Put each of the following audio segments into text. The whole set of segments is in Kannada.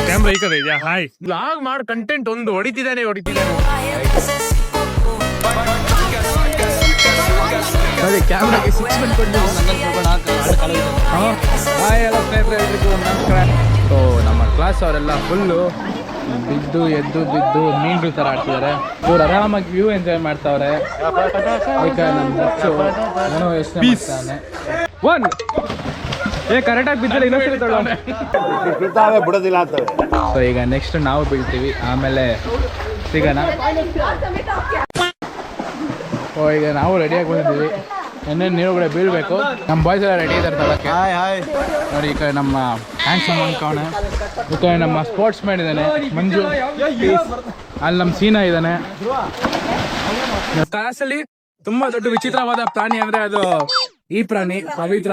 ಕ್ಯಾಮ್ರಾ ಈ ಕಡೆ ಇದೆಯಾ ಹಾಯ್ ಬ್ಲಾಗ್ ಮಾಡ್ ಕಂಟೆಂಟ್ ಒಂದು ಹೊಡಿತಿದ್ದಾನೆ ಹೊಡಿತಿದ್ದಾನೆ ಅದೇ ಕ್ಯಾಮ್ರಾಗೆ ಸಿಕ್ಸ್ ಮಂತ್ ಕೊಟ್ಟು ಹಾಯ್ ಎಲ್ಲ ಸ್ನೇಹಿತರೆ ಎಲ್ರಿಗೂ ನಮಸ್ಕಾರ ಸೊ ನಮ್ಮ ಕ್ಲಾಸ್ ಅವರೆಲ್ಲ ಫುಲ್ಲು ಬಿದ್ದು ಎದ್ದು ಬಿದ್ದು ಮೀನ್ ಥರ ಆಡ್ತಿದ್ದಾರೆ ಇವ್ರು ಆರಾಮಾಗಿ ವ್ಯೂ ಎಂಜಾಯ್ ಮಾಡ್ತಾವ್ರೆ. ನಾನು ಯೋಚನೆ ಮಾಡ್ತಾನೆ ಒನ್ ಏ ಕರೆಕ್ಟಾಗಿ ಬಿದ್ದರೆ ಇನ್ನೊಂದ್ಸರಿ ಬಿಡೋದಿಲ್ಲ ಅಂತವೆ ಸೊ ಈಗ ನೆಕ್ಸ್ಟ್ ನಾವು ಬೀಳ್ತೀವಿ. ಆಮೇಲೆ ಸಿಗೋಣ. ಓ ಈಗ ನಾವು ರೆಡಿಯಾಗಿ ಬಂದಿದ್ದೀವಿ. ಇನ್ನೇನು ನೀರುಗಡೆ ಬೀಳ್ಬೇಕು. ನಮ್ಮ ಬಾಯ್ಸ್ ಎಲ್ಲ ರೆಡಿ ಇದ್ದಾರೆ ತಗೊಳಕ್ಕೆ ಹಾಯ್ ಹಾಯ್ ನೋಡಿ ಈ ಕಡೆ ನಮ್ಮ ಹ್ಯಾಂಡ್ಸಮ್ ಅನ್ಕೋಣ ಈ ಕಡೆ ನಮ್ಮ ಸ್ಪೋರ್ಟ್ಸ್ ಮ್ಯಾನ್ ಇದ್ದಾನೆ ಮಂಜು. ಅಲ್ಲಿ ನಮ್ಮ ಸೀನಾ ಇದ್ದಾನೆ. ಕಾಸಲ್ಲಿ ತುಂಬಾ ದೊಡ್ಡ ವಿಚಿತ್ರವಾದ ಪ್ರಾಣಿ ಅಂದ್ರೆ ಅದು ಈ ಪ್ರಾಣಿ ಪವಿತ್ರ.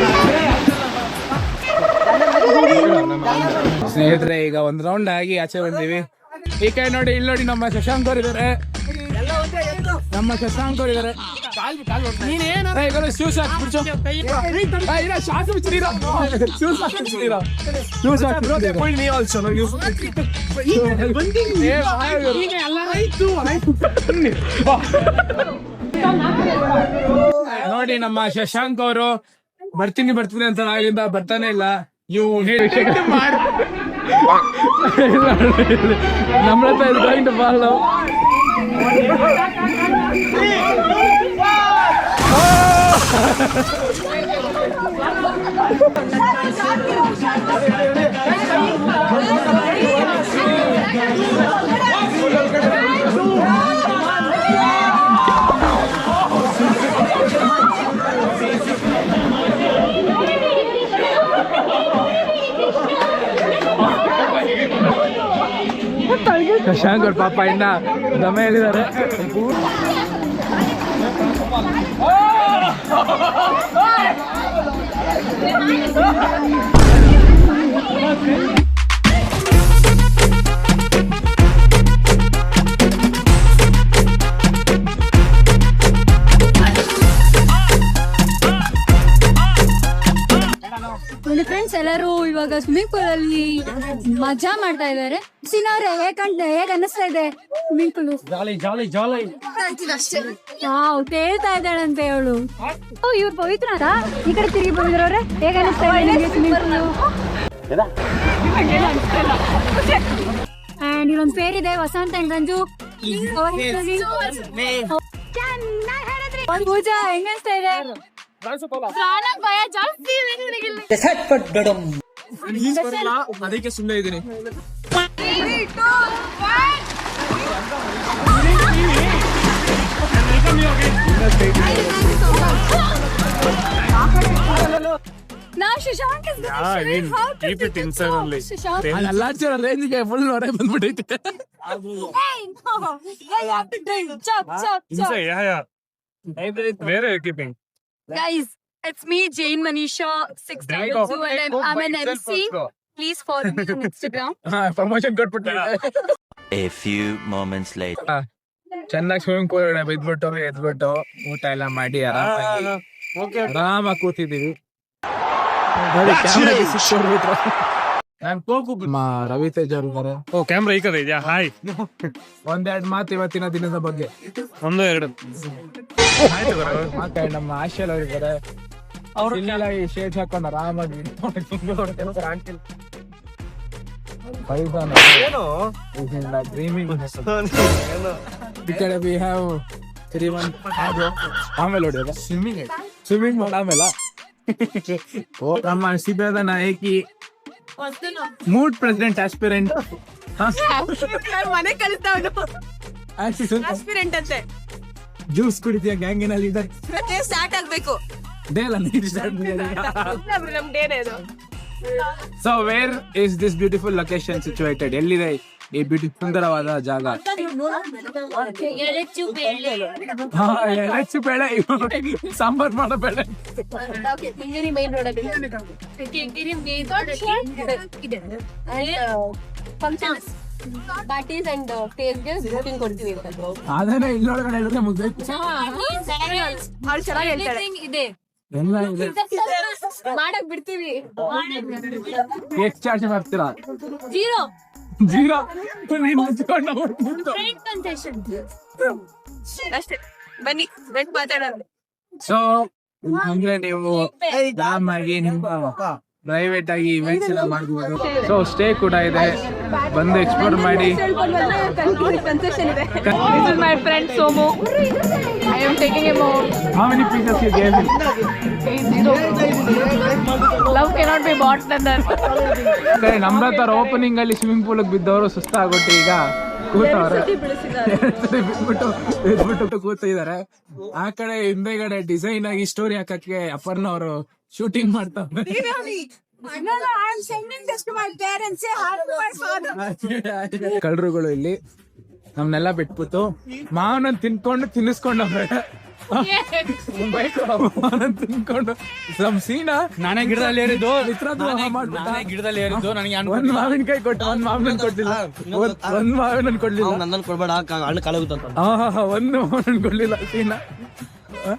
ಸ್ನೇಹಿತರೆ, ಈಗ ಒಂದ್ ರೌಂಡ್ ಆಗಿ ಆಚೆ ಬಂದೀವಿ. ಈ ಕೈ ನೋಡಿ, ಇಲ್ಲಿ ನೋಡಿ ನಮ್ಮ ಶಶಾಂಕ್ ಅವ್ರು ಇದಾರೆ. ನಮ್ಮ ಶಶಾಂಕ್ ಅವ್ರು ಇದಾರೆ. ನೋಡಿ ನಮ್ಮ ಶಶಾಂಕ್ ಅವರು ಬರ್ತೀನಿ ಬರ್ತೀನಿ ಅಂತ ಆಗಿಂದ ಬರ್ತಾನೆ ಇಲ್ಲ. ಇವು ನಮ್ಮ ಹತ್ರ ಇದು ಗೋಯಿಂಗ್ ಶಶಾಂಕ್ ಅವ್ರ ಪಾಪ ಇನ್ನ ದಮ ಹೇಳಿದ್ದಾರೆ. ನೋಡಿ ಫ್ರೆಂಡ್ಸ್ ಎಲ್ಲರೂ ಇವಾಗ ಸ್ವಿಮ್ಮಿಂಗ್ ಪೂಲ್ ಅಲ್ಲಿ ಮಜಾ ಮಾಡ್ತಾ ಇದ್ದಾರೆ. ಸಿನವ್ರೆ ಹೇಗ್ ಕಾಣ್ತಾ ಹೇಗ್ ಅನ್ನಿಸ್ತಾ ಇದೆ? ಮಿಂಕುಲು. ಜಾಲಿ ಜಾಲಿ ಜಾಲಿ ವಾವ್ ತೇಳ್ತಾ ಇದ್ದಾಳಂತೆ ಅವಳು. ಓ ಇವ್ರು ಪವಿತ್ರ ಅಂತ ಈ ಕಡೆ ತಿರುಗಿ ಬಂದಿರೋರೆ ಹೇಗ್ ಅನ್ನಿಸ್ತಾ ಇದೆ ನಿಮಗೆ ಪೂಲ್ ಅಂಡ್ ಇಲ್ಲೊಂದು ಪೇರ್ ಇದೆ ವಸಂತ ಅಂಡ್ ಗಂಜು. ಪೂಜಾ ಹೆಂಗ ಅನ್ಸ್ತಾ ಇದೆ? ಭಯ ಜಾಸ್ತಿ. ಅದಕ್ಕೆ ಸುಮ್ಮನೆ ಇದ್ದೀನಿ Now Shashank is Yeah, gonna I show mean, you how to keep it do inside this. only. Shashank. ಅಲ್ಲಿ ಅಲ್ಲಾಡ್ಸಿರೋ ರೇಂಜ್ಗೆ ಫುಲ್ ಹೊರೆ ಬಂದ್ಬಿಟ್ಟೈತೆ Hey, no. I have to do it. Chop, chop, chop. Inside, yeah, yeah. Where are you keeping? Guys, it's me, Jane Manisha, Drink 692 off. and I'm, I'm an Itself MC. also. Please follow me on Instagram. Promotion ಕೊಟ್ಬಿಟ್ಟು A few moments later. ಚೆನ್ನಾಗಿ ಸ್ವಿಮ್ಮಿಂಗ್ ಪೂಲ್ ಬಿದ್ಬಿಟ್ಟು ಎದ್ಬಿಟ್ಟು ಊಟ ಎಲ್ಲ ಮಾಡಿ ಆರಾಮಾಗಿ ಆರಾಮಾಗಿ ಕೂತಿದ್ದೀವಿ. ನಾನು ಕೋಕು ರವಿ ತೇಜ್ ಅವ್ರು ಓ ಕ್ಯಾಮ್ರಾ ಈ ಕಡೆ ಇದೆಯಾ? ಹಾಯ್ ಒಂದೆರಡು ಮಾತು ಇವತ್ತಿನ ದಿನದ ಬಗ್ಗೆ. ಒಂದು ಎರಡು. ಮಾತಾಡಿ ನಮ್ಮ ಆಶಲ್ ಅವ್ರು ಅವ್ರು ಶೇಡ್ ಹಾಕೊಂಡು ಆರಾಮಾಗಿ ಡ್ರೀಮಿಂಗ್ ಈ ಕಡೆ ವಿ ಹ್ಯಾವ್ ಆಮೇಲೆ ಹೊಡಿಯೋದ ಸ್ವಿಮ್ಮಿಂಗ್ ಸ್ವಿಮ್ಮಿಂಗ್ ಮಾಡಿ ಆಮೇಲೆ. ಓ ನಮ್ಮ ನಾಯಕಿ. ಮೂಡ್ ಪ್ರೆಸಿಡೆಂಟ್ ಆಸ್ಪಿರೆಂಟ್ ಮನೆ ಕಲಿತವನು ಆಸ್ಪಿರೆಂಟ್ ಆಸ್ಪಿರೆಂಟ್ ಅಂತೆ. ಜ್ಯೂಸ್ ಕುಡಿತೀಯ ಗ್ಯಾಂಗಿನಲ್ಲಿ ಇದೆ ಮತ್ತೆ ಸ್ಟಾರ್ಟ್ ಆಗ್ಬೇಕು. ಡೇ ಅಲ್ಲ ನೈಟ್ ಸ್ಟಾರ್ಟ್ ನಮ್ ಡೇನೆ ಅದು so where is this beautiful location situated ಎಲ್ಲಿದೆ ಈ ಬ್ಯೂಟಿ ಸುಂದರವಾದ ಜಾಗ ಹಾ, ಎಳಚು ಬೇಳೆ ಸಾಂಬಾರ್ ಮಾಡೋ ಬೇಳೆ ಹಿಂಗಿರಿ main road functions parties and booking ಕೊಡ್ತೀವಿ ಅದೇನೆ ಇಲ್ಲೊಳಗಡೆ ಹೇಳಿದ್ರೆ ಅವ್ಳು ಚೆನ್ನಾಗಿ ಹೇಳ್ತಾಳೆ ಇದೆ. ಎಲ್ಲ ಇದೆ. ಮಾಡಕ್ ಬಿಡ್ತೀವಿ. ಎಷ್ಟ್ ಚಾರ್ಜ್ ಮಾಡ್ತೀರಾ ಜೀರೋ ಜೀರೋ ನೀನು ಹಚ್ಕೊಂಡು ಹೋಗ್ಬಿಟ್ಟು. ಅಷ್ಟೇ. ಬನ್ನಿ ಬೆಟ್ ಮಾತಾಡೋಣ. ಸೊ ಅಂದ್ರೆ ನೀವು ಆರಾಮಾಗಿ ನಿಮ್ಮ ಪ್ರೈವೇಟ್ ಆಗಿ ಇವೆಂಟ್ಸ್ ಎಲ್ಲ ಮಾಡ್ಬೋದು. ಸೊ ಸ್ಟೇ ಕೂಡ ಇದೆ. ಬಂದು ಎಕ್ಸ್ಪ್ಲೋರ್ ಮಾಡಿ. My friend Somu I am taking a more how many pieces you gave love cannot be bought than ನಮ್ಮ ತರ ಓಪನಿಂಗ್ ಅಲ್ಲಿ ಸ್ವಿಮ್ಮಿಂಗ್ ಪೂಲ್ ಬಿದ್ದವರು ಸುಸ್ತಾಗ್ಬಿಟ್ಟು ಈಗ ಕೂತವ್ರೆ. ಬಿದ್ಬಿಟ್ಟು ಎದ್ಬಿಟ್ಟು ಕೂತಿದ್ದಾರೆ. ಆ ಕಡೆ ಹಿಂದೆಗಡೆ ಡಿಸೈನ್ ಆಗಿ ಸ್ಟೋರಿ ಹಾಕಕ್ಕೆ ಅಪರ್ಣ ಅವರು ಶೂಟಿಂಗ್ ಮಾಡ್ತಾ ಕಳ್ರುಗಳು ಇಲ್ಲಿ ನಮ್ನೆಲ್ಲ ಬಿಟ್ಬಿಟ್ಟು ಮಾವನ ತಿನ್ಕೊಂಡು ತಿನ್ನಿಸ್ಕೊಂಡು ಮಾವನ ತಿನ್ಕೊಂಡು ನಮ್ ಸೀನ ನಾನೇ ಗಿಡದಲ್ಲಿ ಏರಿದ್ದು. ನಾನೇ ಗಿಡದಲ್ಲಿ ಏರಿದ್ದು. ನನಗೆ ಒಂದ್ ಮಾವಿನಕಾಯಿ ಕೊಟ್ಟು ಒಂದ್ ಮಾವಿನ ಕೊಡ್ಲಿಲ್ಲ. ಒಂದ್- ಮಾವಿನ ಕೊಡ್ಲಿಲ್ಲ. ನನ್ನನ್ನು ಕೊಡ್ಬೇಡ ಅಣ್ಣ ಹಣ್ಣು ಕಳಗುತ್ತ ಹಾ ಹಾ ಹಾ ಒಂದು ಮಾವಿನ ಕೊಡ್ಲಿಲ್ಲ ಸೀನ ಹ?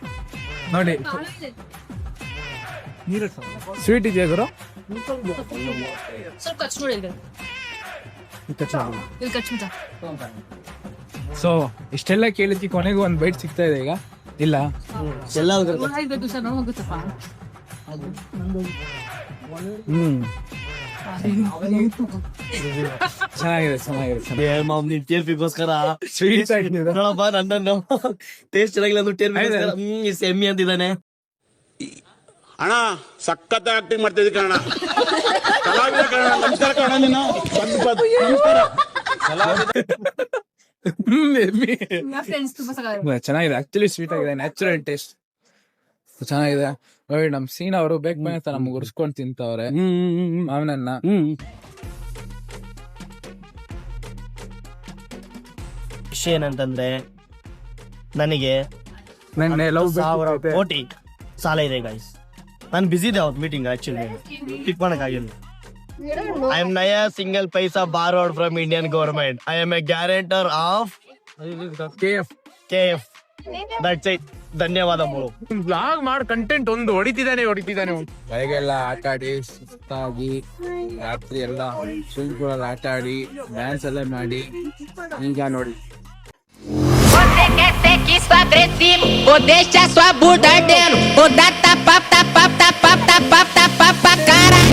ಸ್ವೀಟ್ ಇದೆಯಾ ಗುರು? ಸ್ವಲ್ಪ ಕಚ್ ನೋಡಿ ಇಲ್ಲಿ ಕಚ್ಬಿಟ್ಟ ಸೊ ಇಷ್ಟೆಲ್ಲ ಕೇಳಿದ್ವಿ ಕೊನೆಗೂ ಒಂದು ಬೈಟ್ ಸಿಗ್ತಾ ಇದೆ ಈಗ. ಇಲ್ಲ? ಎಲ್ಲ ಸರ್ ಹ್ಮ್. ಚೆನ್ನಾಗಿದೆ ಚೆನ್ನಾಗಿದೆ ಮಾಮ್ ನೀನ್ ಟೇರ್ಪಿಗೋಸ್ಕರ ಸ್ವೀಟ್ ಆಗಿದೆ ನೋಡಪ್ಪ ನನ್ನನ್ನು. ಟೇಸ್ಟ್ ಚೆನ್ನಾಗಿಲ್ಲ ಅಂದ್ರೆ ಟೇರ್ಪಿಗೋಸ್ಕರ ಹ್ಮ್ ಈ ಸೆಮ್ಮಿ ಅಂತಿದ್ದಾನೆ. ಅಣ್ಣ ಸಖತ್ ಆಕ್ಟಿಂಗ್ ಮಾಡ್ತಿದ್ದಿ ಅಣ್ಣ ಕಲಾವಿದ ಕಣ ನಮಸ್ಕಾರ ಕಣ ನೀನು. ಬಂದ್ ಬಂದ್ ನಮಸ್ಕಾರ ಚೆನ್ನಾಗಿದೆ. ಆಕ್ಚುಲಿ ಸ್ವೀಟ್ ಆಗಿದೆ. ನ್ಯಾಚುರಲ್ ಟೇಸ್ಟ್ ಚೆನ್ನಾಗಿದೆ. ಓಯ್ ನಮ್ ಸೀನ್ ಅವರು ಬೇಕು ಬಂತ ನಮ್ಗೆ ಉರ್ಸ್ಕೊಂಡ್ ತಿಂತವ್ರೆ. ಮಾವನನ್ನ ಹ್ಮ್ ವಿಷಯ ಏನಂತಂದ್ರೆ ನನಗೆ ನೆನ್ನೆ ಲವ್ ಸಾವಿರ ಕೋಟಿ ಸಾಲ ಇದೆ ಗೈಸ್ ನಾನು ಬಿಸಿ ಇದೆ ಅವತ್ತು ಮೀಟಿಂಗ್ ಆಕ್ಚುಲಿ ಪಿಕ್ ಮಾಡೋಕ್ಕಾಗಿಲ್ಲ I am nay single paisa borrowed from Indian government I am a guarantor of KF KF that's it ಧನ್ಯವಾದಗಳು ಬ್ಲಾಗ್ ಮಾಡ್ ಕಂಟೆಂಟ್ ಒಂದು ಹೊಡಿತಿದ್ದಾನೆ ಹೊಡಿತಿದ್ದಾನೆ ಬೆಳಗ್ಗೆಲ್ಲ ಆಟ ಆಡಿ ಸುಸ್ತಾಗಿ ರಾತ್ರಿ ಎಲ್ಲ ಅಲ್ಲಿ ಆಟ ಆಡಿ ಡ್ಯಾನ್ಸ್ ಎಲ್ಲ ಮಾಡಿ ಈಗ ನೋಡಿ. Você quer ser que sua agressivo Ou deixa sua bunda ardendo Ou dá pop, Pop! pop, Pop! pop, tá, pop, tá, pop, pra cara.